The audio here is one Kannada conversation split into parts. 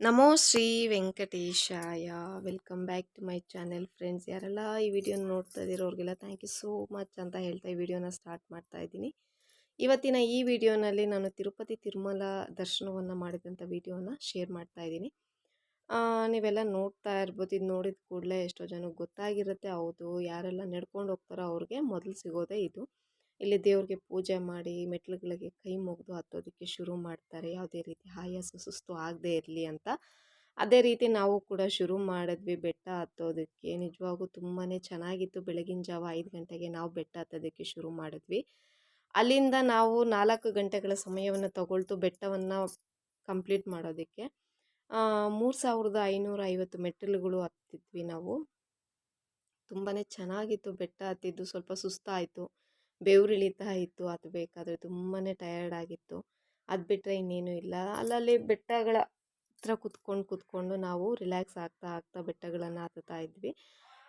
Namo Shri ವೆಂಕಟೇಶಾಯ. Welcome back to my channel friends ಯಾರೆಲ್ಲ ಈ ವಿಡಿಯೋ ನೋಡ್ತಾ ಇದ್ದೀರೋರಿಗೆಲ್ಲ ಥ್ಯಾಂಕ್ ಯು ಸೋ ಮಚ್ ಅಂತ ಹೇಳ್ತಾ ಈ ವಿಡಿಯೋನ ಸ್ಟಾರ್ಟ್ ಮಾಡ್ತಾ ಇದ್ದೀನಿ. ಇವತ್ತಿನ ಈ ವಿಡಿಯೋನಲ್ಲಿ ನಾನು ತಿರುಪತಿ ತಿರುಮಲ ದರ್ಶನವನ್ನು ಮಾಡಿದಂಥ ವಿಡಿಯೋನ ಶೇರ್ ಮಾಡ್ತಾ ಇದ್ದೀನಿ. ನೀವೆಲ್ಲ ನೋಡ್ತಾ ಇರ್ಬೋದು, ಇದು ನೋಡಿದ ಕೂಡಲೇ ಎಷ್ಟೋ ಜನಕ್ಕೆ ಗೊತ್ತಾಗಿರುತ್ತೆ. ಹೌದು, ಯಾರೆಲ್ಲ ನಡ್ಕೊಂಡು ಹೋಗ್ತಾರೋ ಅವ್ರಿಗೆ ಮೊದಲು ಸಿಗೋದೇ ಇದು. ಇಲ್ಲಿ ದೇವ್ರಿಗೆ ಪೂಜೆ ಮಾಡಿ ಮೆಟ್ಲುಗಳಿಗೆ ಕೈ ಮುಗಿದು ಹತ್ತೋದಕ್ಕೆ ಶುರು ಮಾಡ್ತಾರೆ. ಯಾವುದೇ ರೀತಿ ಆಯಾಸ ಸುಸ್ತು ಆಗದೆ ಇರಲಿ ಅಂತ. ಅದೇ ರೀತಿ ನಾವು ಕೂಡ ಶುರು ಮಾಡಿದ್ವಿ ಬೆಟ್ಟ ಹತ್ತೋದಕ್ಕೆ. ನಿಜವಾಗೂ ತುಂಬಾ ಚೆನ್ನಾಗಿತ್ತು. ಬೆಳಗಿನ ಜಾವ ಐದು ಗಂಟೆಗೆ ನಾವು ಬೆಟ್ಟ ಹತ್ತೋದಕ್ಕೆ ಶುರು ಮಾಡಿದ್ವಿ. ಅಲ್ಲಿಂದ ನಾವು ನಾಲ್ಕು ಗಂಟೆಗಳ ಸಮಯವನ್ನು ತಗೊಳ್ತು ಬೆಟ್ಟವನ್ನು ಕಂಪ್ಲೀಟ್ ಮಾಡೋದಕ್ಕೆ. ಮೂರು ಸಾವಿರದ ಐನೂರ ಐವತ್ತು ಮೆಟ್ಟಿಲುಗಳು ಹತ್ತಿದ್ವಿ ನಾವು. ತುಂಬಾ ಚೆನ್ನಾಗಿತ್ತು ಬೆಟ್ಟ ಹತ್ತಿದ್ದು. ಸ್ವಲ್ಪ ಸುಸ್ತಾಯಿತು. ಬೆವರಿಳಿತಾ ಇತ್ತು, ಅದು ಬೇಕಾದರೆ ತುಂಬಾ ಟಯರ್ಡ್ ಆಗಿತ್ತು. ಅದು ಬಿಟ್ಟರೆ ಇನ್ನೇನು ಇಲ್ಲ. ಅಲ್ಲಲ್ಲಿ ಬೆಟ್ಟಗಳ ಹತ್ರ ಕುತ್ಕೊಂಡು ಕುತ್ಕೊಂಡು ನಾವು ರಿಲ್ಯಾಕ್ಸ್ ಆಗ್ತಾ ಆಗ್ತಾ ಬೆಟ್ಟಗಳನ್ನು ಹತ್ತುತ್ತಾ ಇದ್ವಿ.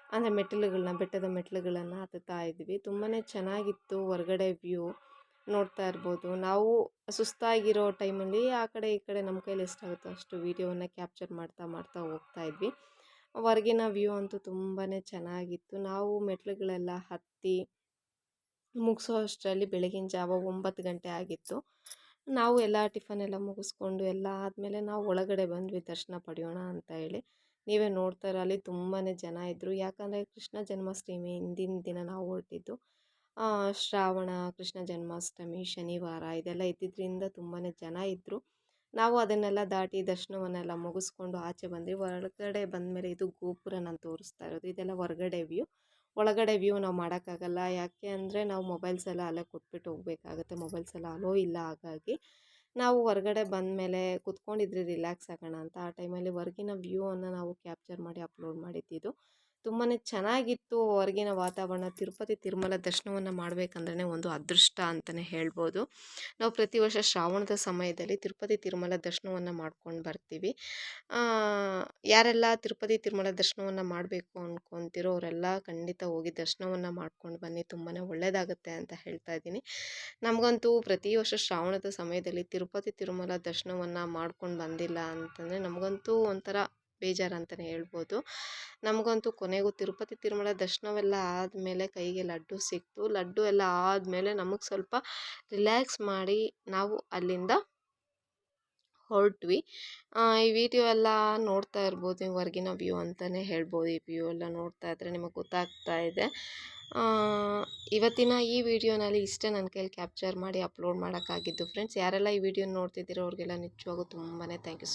ಅಂದರೆ ಮೆಟ್ಟಿಲುಗಳನ್ನ ಬೆಟ್ಟದ ಮೆಟ್ಟಿಲುಗಳನ್ನು ಹತ್ತುತ್ತಾ ಇದ್ವಿ. ತುಂಬಾ ಚೆನ್ನಾಗಿತ್ತು ಹೊರಗಡೆ ವ್ಯೂ ನೋಡ್ತಾ ಇರ್ಬೋದು. ನಾವು ಸುಸ್ತಾಗಿರೋ ಟೈಮಲ್ಲಿ ಆ ಕಡೆ ಈ ಕಡೆ ನಮ್ಮ ಕೈಲಿ ಎಷ್ಟಾಗುತ್ತೋ ಅಷ್ಟು ವೀಡಿಯೋವನ್ನು ಕ್ಯಾಪ್ಚರ್ ಮಾಡ್ತಾ ಮಾಡ್ತಾ ಹೋಗ್ತಾ ಇದ್ವಿ. ಹೊರಗಿನ ವ್ಯೂ ಅಂತೂ ತುಂಬಾ ಚೆನ್ನಾಗಿತ್ತು. ನಾವು ಮೆಟ್ಟಿಲುಗಳೆಲ್ಲ ಹತ್ತಿ ಮುಗಿಸೋ ಅಷ್ಟರಲ್ಲಿ ಬೆಳಗಿನ ಜಾವ ಒಂಬತ್ತು ಗಂಟೆ ಆಗಿತ್ತು. ನಾವು ಎಲ್ಲ ಟಿಫನ್ ಎಲ್ಲ ಮುಗಿಸ್ಕೊಂಡು ಎಲ್ಲ ಆದಮೇಲೆ ನಾವು ಒಳಗಡೆ ಬಂದ್ವಿ, ದರ್ಶನ ಪಡೆಯೋಣ ಅಂತ ಹೇಳಿ. ನೀವೇ ನೋಡ್ತಾರ ಅಲ್ಲಿ ತುಂಬಾ ಜನ ಇದ್ದರು ಯಾಕಂದರೆ ಕೃಷ್ಣ ಜನ್ಮಾಷ್ಟಮಿ ಹಿಂದಿನ ದಿನ ನಾವು ಹೊರಟಿದ್ದು ಶ್ರಾವಣ, ಕೃಷ್ಣ ಜನ್ಮಾಷ್ಟಮಿ, ಶನಿವಾರ ಇದೆಲ್ಲ ಇದ್ದಿದ್ದರಿಂದ ತುಂಬಾ ಜನ ಇದ್ದರು ನಾವು ಅದನ್ನೆಲ್ಲ ದಾಟಿ ದರ್ಶನವನ್ನೆಲ್ಲ ಮುಗಿಸ್ಕೊಂಡು ಆಚೆ ಬಂದ್ವಿ. ಹೊರಗಡೆ ಬಂದಮೇಲೆ ಇದು ಗೋಪುರ ನಾನು ತೋರಿಸ್ತಾ ಇರೋದು. ಇದೆಲ್ಲ ಹೊರಗಡೆ ವ್ಯೂ. ಒಳಗಡೆ ವ್ಯೂ ನಾವು ಮಾಡೋಕ್ಕಾಗಲ್ಲ. ಯಾಕೆ ಅಂದರೆ ನಾವು ಮೊಬೈಲ್ಸ್ ಎಲ್ಲ ಅಲ್ಲೇ ಕೊಟ್ಬಿಟ್ಟು ಹೋಗಬೇಕಾಗುತ್ತೆ. ಮೊಬೈಲ್ಸ್ ಎಲ್ಲ ಅಲೋ ಇಲ್ಲ ಹಾಗಾಗಿ ನಾವು ಹೊರಗಡೆ ಬಂದ ಮೇಲೆ ಕುತ್ಕೊಂಡಿದ್ರೆ ರಿಲ್ಯಾಕ್ಸ್ ಆಗೋಣ ಅಂತ ಆ ಟೈಮಲ್ಲಿ ಹೊರಗಿನ ವ್ಯೂ ಅನ್ನು ನಾವು ಕ್ಯಾಪ್ಚರ್ ಮಾಡಿ ಅಪ್ಲೋಡ್ ಮಾಡಿದ್ದಿದ್ದು ತುಂಬಾ ಚೆನ್ನಾಗಿತ್ತು ಹೊರಗಿನ ವಾತಾವರಣ. ತಿರುಪತಿ ತಿರುಮಲ ದರ್ಶನವನ್ನು ಮಾಡಬೇಕಂದ್ರೆ ಒಂದು ಅದೃಷ್ಟ ಅಂತಲೇ ಹೇಳ್ಬೋದು. ನಾವು ಪ್ರತಿ ವರ್ಷ ಶ್ರಾವಣದ ಸಮಯದಲ್ಲಿ ತಿರುಪತಿ ತಿರುಮಲ ದರ್ಶನವನ್ನು ಮಾಡ್ಕೊಂಡು ಬರ್ತೀವಿ. ಯಾರೆಲ್ಲ ತಿರುಪತಿ ತಿರುಮಲ ದರ್ಶನವನ್ನು ಮಾಡಬೇಕು ಅಂದ್ಕೊತಿರೋ ಅವರೆಲ್ಲ ಖಂಡಿತ ಹೋಗಿ ದರ್ಶನವನ್ನು ಮಾಡ್ಕೊಂಡು ಬನ್ನಿ. ತುಂಬಾ ಒಳ್ಳೆಯದಾಗುತ್ತೆ ಅಂತ ಹೇಳ್ತಾ ಇದ್ದೀನಿ. ನಮಗಂತೂ ಪ್ರತಿ ವರ್ಷ ಶ್ರಾವಣದ ಸಮಯದಲ್ಲಿ ತಿರುಪತಿ ತಿರುಮಲ ದರ್ಶನವನ್ನು ಮಾಡ್ಕೊಂಡು ಬಂದಿಲ್ಲ ಅಂತಂದರೆ ನಮಗಂತೂ ಒಂಥರ ಬೇಜಾರು ಅಂತಲೇ ಹೇಳ್ಬೋದು. ನಮಗಂತೂ ಕೊನೆಗೂ ತಿರುಪತಿ ತಿರುಮಲ ದರ್ಶನವೆಲ್ಲ ಆದಮೇಲೆ ಕೈಗೆ ಲಡ್ಡು ಸಿಕ್ತು. ಲಡ್ಡು ಎಲ್ಲ ಆದಮೇಲೆ ನಮಗೆ ಸ್ವಲ್ಪ ರಿಲ್ಯಾಕ್ಸ್ ಮಾಡಿ ನಾವು ಅಲ್ಲಿಂದ ಹೊರಟ್ವಿ. ಈ ವಿಡಿಯೋ ಎಲ್ಲ ನೋಡ್ತಾ ಇರ್ಬೋದು ಹೊರಗಿನ ವ್ಯೂ ಅಂತಲೇ ಹೇಳ್ಬೋದು. ಈ ವ್ಯೂ ಎಲ್ಲ ನೋಡ್ತಾ ಇದ್ದರೆ ನಿಮಗೆ ಗೊತ್ತಾಗ್ತಾ ಇದೆ. ಇವತ್ತಿನ ಈ ವಿಡಿಯೋನಲ್ಲಿ ಇಷ್ಟೇ ನನ್ನ ಕೈಯಲ್ಲಿ ಕ್ಯಾಪ್ಚರ್ ಮಾಡಿ ಅಪ್ಲೋಡ್ ಮಾಡೋಕ್ಕಾಗಿದ್ದು. ಫ್ರೆಂಡ್ಸ್, ಯಾರೆಲ್ಲ ಈ ವಿಡಿಯೋ ನೋಡ್ತಿದ್ದೀರೋ ಅವ್ರಿಗೆಲ್ಲ ನಿಜವಾಗೂ ತುಂಬಾ ಥ್ಯಾಂಕ್ ಯು